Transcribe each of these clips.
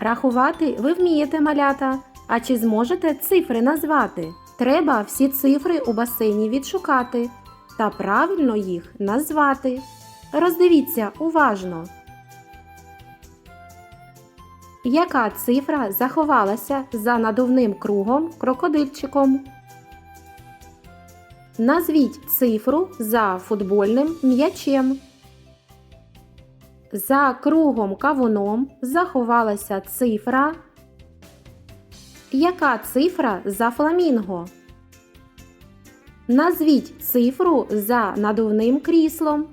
Рахувати ви вмієте малята. А чи зможете цифри назвати? Треба всі цифри у басейні відшукати та правильно їх назвати. Роздивіться уважно. Яка цифра заховалася за надувним кругом крокодильчиком? Назвіть цифру за футбольним м'ячем. За кругом кавуном заховалася цифра. Яка цифра за фламінго? Назвіть цифру за надувним кріслом.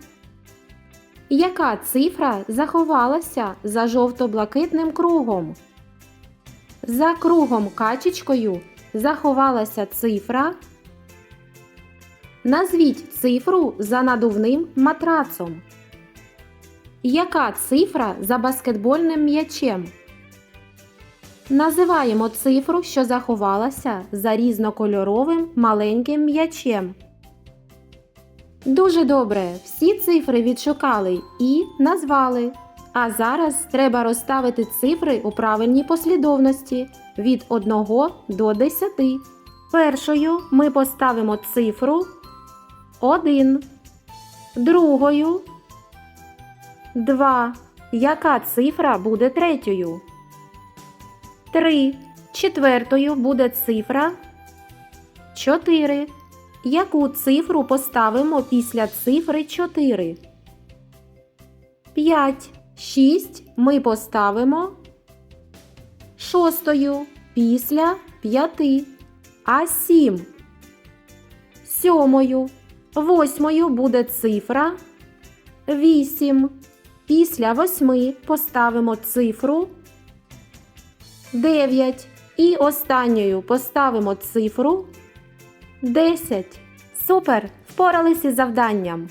Яка цифра заховалася за жовто-блакитним кругом? За кругом качечкою заховалася цифра. Назвіть цифру за надувним матрацом. Яка цифра за баскетбольним м'ячем? Називаємо цифру, що заховалася за різнокольоровим маленьким м'ячем. Дуже добре, всі цифри відшукали і назвали. А зараз треба розставити цифри у правильній послідовності від 1 до 10. Першою ми поставимо цифру 1. Другою 2. Яка цифра буде третьою? 3. Четвертою буде цифра 4. Яку цифру поставимо після цифри 4? 5. 6 ми поставимо шостою після 5. А 7. Сьомою. Восьмою буде цифра 8. Після восьми поставимо цифру 9. І останньою поставимо цифру 10. Супер! Впоралися з завданням.